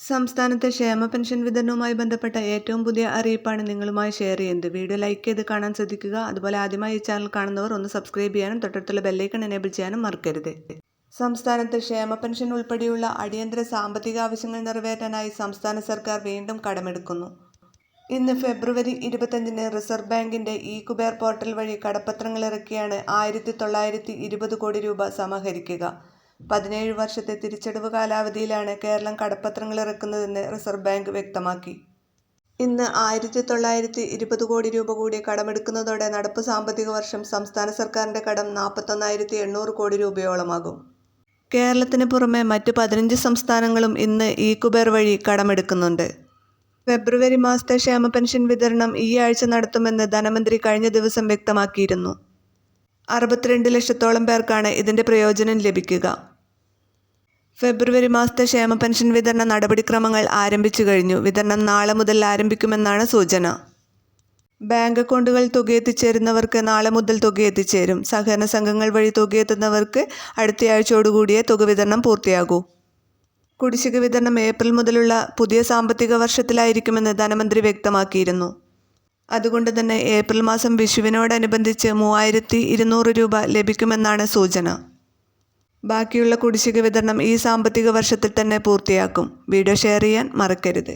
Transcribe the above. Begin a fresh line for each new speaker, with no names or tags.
സംസ്ഥാനത്തെ ക്ഷേമ പെൻഷൻ വിതരണവുമായി ബന്ധപ്പെട്ട ഏറ്റവും പുതിയ അറിയിപ്പാണ് നിങ്ങളുമായി ഷെയർ ചെയ്യുന്നത്. വീഡിയോ ലൈക്ക് ചെയ്ത് കാണാൻ ശ്രദ്ധിക്കുക. അതുപോലെ ആദ്യമായി ഈ ചാനൽ കാണുന്നവർ ഒന്ന് സബ്സ്ക്രൈബ് ചെയ്യാനും തൊട്ടടുത്തുള്ള ബെല്ലൈക്കൺ എനേബിൾ ചെയ്യാനും മറക്കരുത്. സംസ്ഥാനത്ത് ക്ഷേമ പെൻഷൻ ഉൾപ്പെടെയുള്ള അടിയന്തര സാമ്പത്തിക ആവശ്യങ്ങൾ നിറവേറ്റാനായി സംസ്ഥാന സർക്കാർ വീണ്ടും കടമെടുക്കുന്നു. ഇന്ന് ഫെബ്രുവരി ഇരുപത്തഞ്ചിന് റിസർവ് ബാങ്കിന്റെ ഇ കുബേർ പോർട്ടൽ വഴി കടപ്പത്രങ്ങൾ ഇറക്കിയാണ് ആയിരത്തി തൊള്ളായിരത്തി ഇരുപത് കോടി രൂപ സമാഹരിക്കുക. പതിനേഴ് വർഷത്തെ തിരിച്ചടവ് കാലാവധിയിലാണ് കേരളം കടപ്പത്രങ്ങൾ ഇറക്കുന്നതെന്ന് റിസർവ് ബാങ്ക് വ്യക്തമാക്കി. ഇന്ന് ആയിരത്തി തൊള്ളായിരത്തി ഇരുപത് കോടി രൂപ കൂടി കടമെടുക്കുന്നതോടെ നടപ്പ് സാമ്പത്തിക വർഷം സംസ്ഥാന സർക്കാരിന്റെ കടം നാൽപ്പത്തൊന്നായിരത്തി എണ്ണൂറ് കോടി രൂപയോളമാകും. കേരളത്തിന് പുറമെ മറ്റ് പതിനഞ്ച് സംസ്ഥാനങ്ങളും ഇന്ന് ഈ കുബേർ വഴി കടമെടുക്കുന്നുണ്ട്. ഫെബ്രുവരി മാസത്തെ ക്ഷേമ പെൻഷൻ വിതരണം ഈ ആഴ്ച നടത്തുമെന്ന് ധനമന്ത്രി കഴിഞ്ഞ ദിവസം വ്യക്തമാക്കിയിരുന്നു. അറുപത്തിരണ്ട് ലക്ഷത്തോളം പേർക്കാണ് ഇതിന്റെ പ്രയോജനം ലഭിക്കുക. ഫെബ്രുവരി മാസത്തെ ക്ഷേമ പെൻഷൻ വിതരണ നടപടിക്രമങ്ങൾ ആരംഭിച്ചു കഴിഞ്ഞു. വിതരണം നാളെ മുതൽ ആരംഭിക്കുമെന്നാണ് സൂചന. ബാങ്ക് അക്കൗണ്ടുകൾ തുകയെത്തിച്ചേരുന്നവർക്ക് നാളെ മുതൽ തുക എത്തിച്ചേരും സഹകരണ സംഘങ്ങൾ വഴി തുകയെത്തുന്നവർക്ക് അടുത്തയാഴ്ചയോടുകൂടിയേ തുക വിതരണം പൂർത്തിയാകൂ. കുടിശ്ശിക വിതരണം ഏപ്രിൽ മുതലുള്ള പുതിയ സാമ്പത്തിക വർഷത്തിലായിരിക്കുമെന്ന് ധനമന്ത്രി വ്യക്തമാക്കിയിരുന്നു. അതുകൊണ്ട് തന്നെ ഏപ്രിൽ മാസം വിഷുവിനോടനുബന്ധിച്ച് മൂവായിരത്തി ഇരുന്നൂറ് രൂപ ലഭിക്കുമെന്നാണ് സൂചന. ബാക്കിയുള്ള കുടിശ്ശിക വിതരണം ഈ സാമ്പത്തിക വർഷത്തിൽ തന്നെ പൂർത്തിയാക്കും. വീഡിയോ ഷെയർ ചെയ്യാൻ മറക്കരുത്.